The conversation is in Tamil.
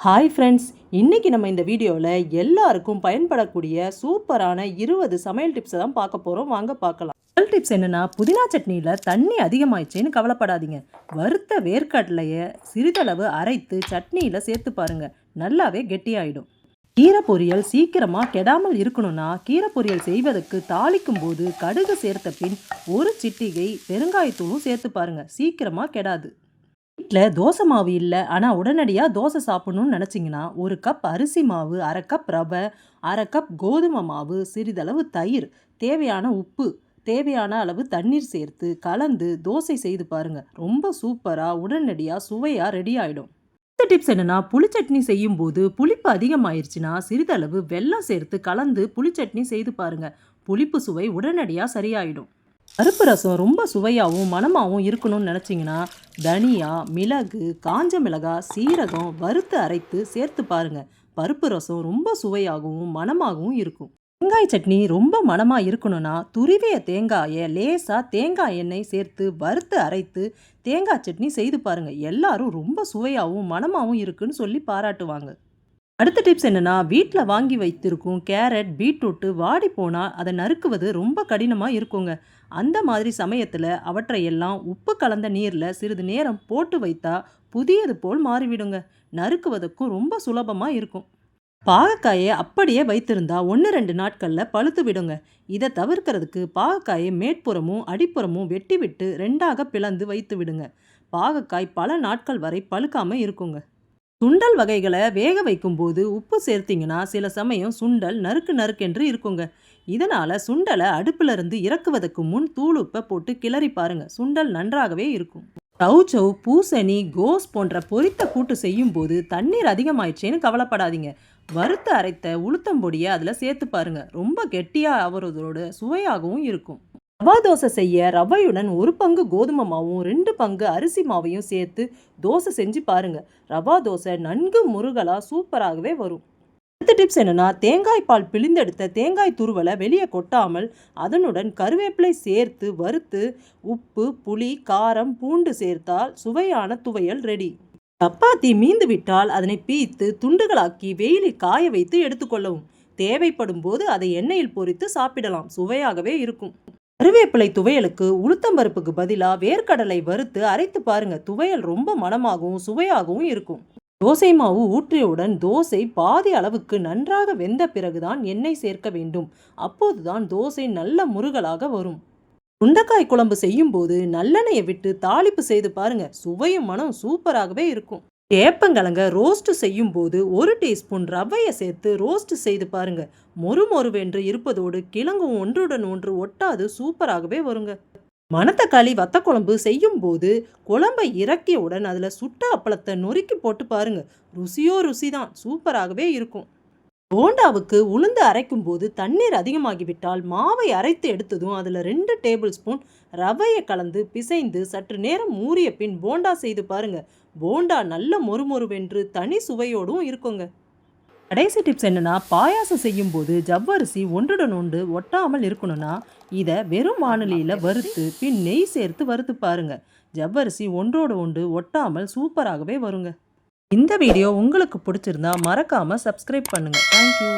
ஹாய் ஃப்ரெண்ட்ஸ் இன்றைக்கி நம்ம இந்த வீடியோவில் எல்லாருக்கும் பயன்படக்கூடிய சூப்பரான இருபது சமையல் டிப்ஸை தான் பார்க்க போகிறோம் வாங்க பார்க்கலாம். முதல் டிப்ஸ் என்னென்னா புதினா சட்னியில் தண்ணி அதிகமாயிடுச்சேன்னு கவலைப்படாதீங்க. வறுத்த வேர்க்கடலையை சிறிதளவு அரைத்து சட்னியில் சேர்த்து பாருங்கள் நல்லாவே கெட்டியாயிடும். கீரை பொரியல் சீக்கிரமாக கெடாமல் இருக்கணும்னா கீரை பொரியல் செய்வதற்கு தாளிக்கும் போது கடுகு சேர்த்த பின் ஒரு சிட்டிகை பெருங்காயத்தூளும் சேர்த்து பாருங்கள் சீக்கிரமாக கெடாது. வீட்டில் தோசை மாவு இல்லை. ஆனால் உடனடியாக தோசை சாப்பிடணும்னு நினச்சிங்கன்னா ஒரு கப் அரிசி மாவு அரை கப் ரவை அரை கப் கோதுமை மாவு சிறிதளவு தயிர் தேவையான உப்பு தேவையான அளவு தண்ணீர் சேர்த்து கலந்து தோசை செய்து பாருங்கள் ரொம்ப சூப்பராக உடனடியாக சுவையாக ரெடி ஆகிடும் அடுத்த டிப்ஸ் என்னென்னா புளிச்சட்னி செய்யும் போது புளிப்பு அதிகமாயிருச்சுன்னா சிறிதளவு வெல்லம் சேர்த்து கலந்து புளிச்சட்னி செய்து பாருங்கள் புளிப்பு சுவை உடனடியாக சரியாயிடும். பருப்பு ரசம் ரொம்ப சுவையாகவும் மணமாகவும் இருக்கணும்னு நினச்சிங்கன்னா தனியா மிளகு காஞ்ச மிளகாய் சீரகம் வறுத்து அரைத்து சேர்த்து பாருங்கள் பருப்பு ரசம் ரொம்ப சுவையாகவும் மணமாகவும் இருக்கும். தேங்காய் சட்னி ரொம்ப மணமாக இருக்கணும்னா துருவிய தேங்காயை லேசாக தேங்காய் எண்ணெய் சேர்த்து வறுத்து அரைத்து தேங்காய் சட்னி செய்து பாருங்கள் எல்லாரும் ரொம்ப சுவையாகவும் மணமாகவும் இருக்குன்னு சொல்லி பாராட்டுவாங்க. அடுத்த டிப்ஸ் என்னென்னா வீட்டில் வாங்கி வைத்திருக்கும் கேரட் பீட்ரூட்டு வாடி போனால் அதை நறுக்குவது ரொம்ப கடினமாக இருக்குங்க. அந்த மாதிரி சமயத்தில் அவற்றை எல்லாம் உப்பு கலந்த நீரில் சிறிது நேரம் போட்டு வைத்தா புதியது போல் மாறிவிடுங்க. நறுக்குவதற்கும் ரொம்ப சுலபமாக இருக்கும். பாகக்காயை அப்படியே வைத்திருந்தா ஒன்று ரெண்டு நாட்களில் பழுத்து விடுங்க. இதை தவிர்க்கிறதுக்கு பாகக்காயை மேற்புறமும் அடிப்புறமும் வெட்டி விட்டு ரெண்டாக பிளந்து வைத்து விடுங்க. பாகக்காய் பல நாட்கள் வரை பழுக்காமல் இருக்குங்க. சுண்டல் வகைகளை வேக வைக்கும்போது உப்பு சேர்த்திங்கன்னா சில சமயம் சுண்டல் நறுக்கு நறுக்கென்று இருக்குங்க. இதனால் சுண்டலை அடுப்பிலிருந்து இறக்குவதற்கு முன் தூள் உப்பை போட்டு கிளறி பாருங்க. சுண்டல் நன்றாகவே இருக்கும். சௌச்சௌ பூசணி கோஸ் போன்ற பொரித்த கூட்டு செய்யும் போது தண்ணீர் அதிகமாயிடுச்சேன்னு கவலைப்படாதீங்க. வறுத்து அரைத்த உளுத்தம்பொடியை அதில் சேர்த்து பாருங்க. ரொம்ப கெட்டியாக அவரதோட சுவையாகவும் இருக்கும். ரவா தோசை செய்ய ரவையுடன் ஒரு பங்கு கோதுமை மாவும் ரெண்டு பங்கு அரிசி மாவையும் சேர்த்து தோசை செஞ்சு பாருங்கள் ரவா தோசை நன்கு முருகலாக சூப்பராகவே வரும். அடுத்த டிப்ஸ் என்னென்னா தேங்காய் பால் பிழிந்தெடுத்த தேங்காய் துருவலை வெளியே கொட்டாமல் அதனுடன் கருவேப்பிலை சேர்த்து வறுத்து உப்பு புளி காரம் பூண்டு சேர்த்தால் சுவையான துவையல் ரெடி சப்பாத்தி மீந்து விட்டால் அதனை பீய்த்து துண்டுகளாக்கி வெயிலில் காய வைத்து எடுத்துக்கொள்ளவும். தேவைப்படும் போது அதை எண்ணெயில் பொரித்து சாப்பிடலாம். சுவையாகவே இருக்கும். கருவேப்பிலை துவையலுக்கு உளுத்தம்பருப்புக்கு பதிலாக வேர்க்கடலை வறுத்து அரைத்து பாருங்க. துவையல் ரொம்ப மனமாகவும் சுவையாகவும் இருக்கும். தோசை மாவு ஊற்றியவுடன் தோசை பாதி அளவுக்கு நன்றாக வெந்த பிறகுதான் எண்ணெய் சேர்க்க வேண்டும். அப்போதுதான் தோசை நல்ல முருகலாக வரும். சுண்டைக்காய் குழம்பு செய்யும்போது நல்லெண்ணெயை விட்டு தாளிப்பு செய்து பாருங்க. சுவையும் மனம் சூப்பராகவே இருக்கும். ஏப்பங்கிழங்க ரோஸ்ட் செய்யும் போது ஒரு டீஸ்பூன் ரவையை சேர்த்து ரோஸ்ட் செய்து பாருங்க. மொறு மொறுவென்று இருப்பதோடு கிழங்கும் ஒன்றுடன் ஒன்று ஒட்டாது சூப்பராகவே வருங்க. மணத்தக்காளி வத்த குழம்பு செய்யும் போது குழம்பை இறக்கியவுடன் அதில் சுட்ட அப்பளத்தை நொறுக்கி போட்டு பாருங்க. ருசியோ ருசி தான் சூப்பராகவே இருக்கும். போண்டாவுக்கு உளுந்து அரைக்கும் போது தண்ணீர் அதிகமாகிவிட்டால் மாவை அரைத்து எடுத்ததும் அதில் ரெண்டு டேபிள் ஸ்பூன் ரவையை கலந்து பிசைந்து சற்று நேரம் ஊறிய பின் போண்டா செய்து பாருங்க. போண்டா நல்ல மொறுமொறுவென்று தனி சுவையோடும் இருக்குங்க. கடைசி டிப்ஸ் என்னன்னா பாயாசம் செய்யும் போது ஜவ்வரிசி ஒன்றுடன் ஒன்று ஒட்டாமல் இருக்கணும்னா இதை வெறும் வானொலியில் வறுத்து பின் நெய் சேர்த்து வறுத்து பாருங்க. ஜவ்வரிசி ஒன்றோடு ஒன்று ஒட்டாமல் சூப்பராகவே வருங்க. இந்த வீடியோ உங்களுக்கு பிடிச்சிருந்தா மறக்காமல் சப்ஸ்கிரைப் பண்ணுங்கள் தேங்க்யூ